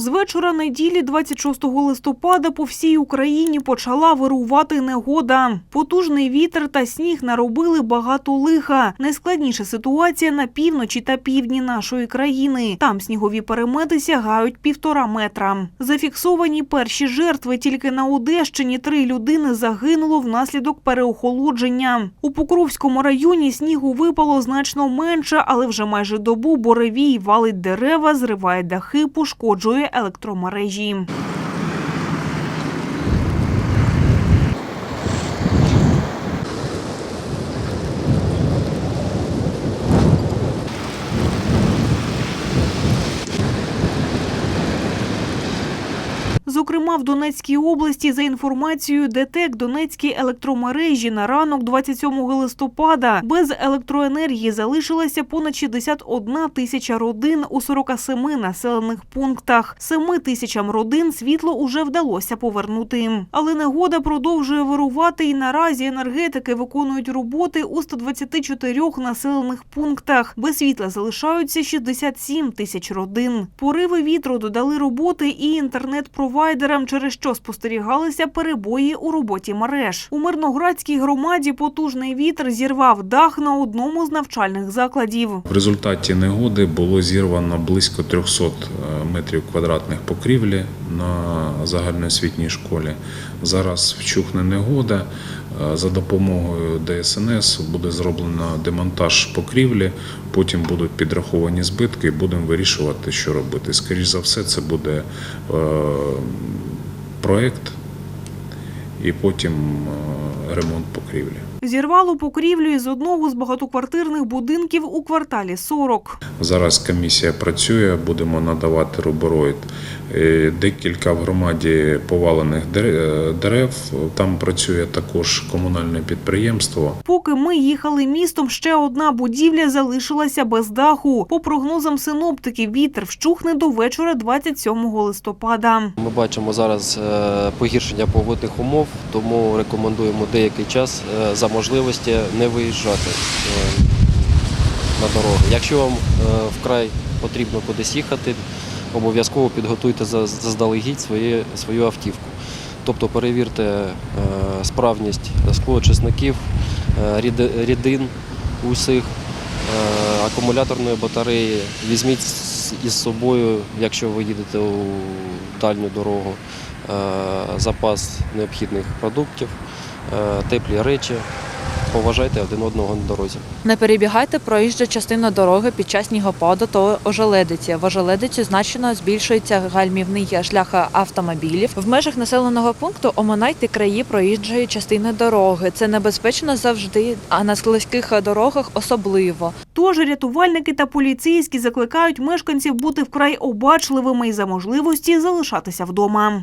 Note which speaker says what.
Speaker 1: З вечора неділі 26 листопада по всій Україні почала вирувати негода. Потужний вітер та сніг наробили багато лиха. Найскладніша ситуація на півночі та півдні нашої країни. Там снігові перемети сягають півтора метра. Зафіксовані перші жертви тільки на Одещині три людини загинуло внаслідок переохолодження. У Покровському районі снігу випало значно менше, але вже майже добу боревій валить дерева, зриває дахи, пошкоджує електромережі. Зокрема, в Донецькій області, за інформацією ДТЕК, Донецькі електромережі на ранок 27 листопада без електроенергії залишилася понад 61 тисяча родин у 47 населених пунктах. 7 тисячам родин світло уже вдалося повернути. Але негода продовжує вирувати і наразі енергетики виконують роботи у 124 населених пунктах. Без світла залишаються 67 тисяч родин. Пориви вітру додали роботи і інтернет-провайдерам, через що спостерігалися перебої у роботі мереж. У Мирноградській громаді потужний вітер зірвав дах на одному з навчальних закладів.
Speaker 2: В результаті негоди було зірвано близько 300 метрів квадратних покрівлі на загальноосвітній школі. Зараз вчухне негода. Е, За допомогою ДСНС буде зроблено демонтаж покрівлі, потім будуть підраховані збитки і будемо вирішувати, що робити. Скоріше за все, це буде е, проєкт і потім е, ремонт покрівлі.
Speaker 1: Зірвало покрівлю із одного з багатоквартирних будинків у кварталі 40.
Speaker 2: Зараз комісія працює, будемо надавати рубероїд. Е, Декілька в громаді повалених дерев. Там працює також комунальне підприємство.
Speaker 1: Поки ми їхали містом, ще одна будівля залишилася без даху. По прогнозам синоптиків, вітер вщухне до вечора 27 листопада.
Speaker 3: Ми бачимо зараз е, погіршення погодних умов, тому рекомендуємо деякий час е, за можливості не виїжджати е, на дороги. Якщо вам е, вкрай потрібно кудись їхати, обов'язково підготуйте заздалегідь своє, свою автівку. Тобто перевірте справність склоочисників, е, рідин усіх, акумуляторної батареї. Візьміть із собою, якщо ви їдете у дальню дорогу, запас необхідних продуктів, е, теплі речі. Поважайте один одного на дорозі.
Speaker 4: Не перебігайте проїжджу частину дороги під час снігопаду та ожеледиці. В ожеледиці значно збільшується гальмівний шлях автомобілів. В межах населеного пункту оминайте краї проїжджої частини дороги. Це небезпечно завжди, а на слизьких дорогах особливо.
Speaker 1: Тож рятувальники та поліцейські закликають мешканців бути вкрай обачливими і за можливості залишатися вдома.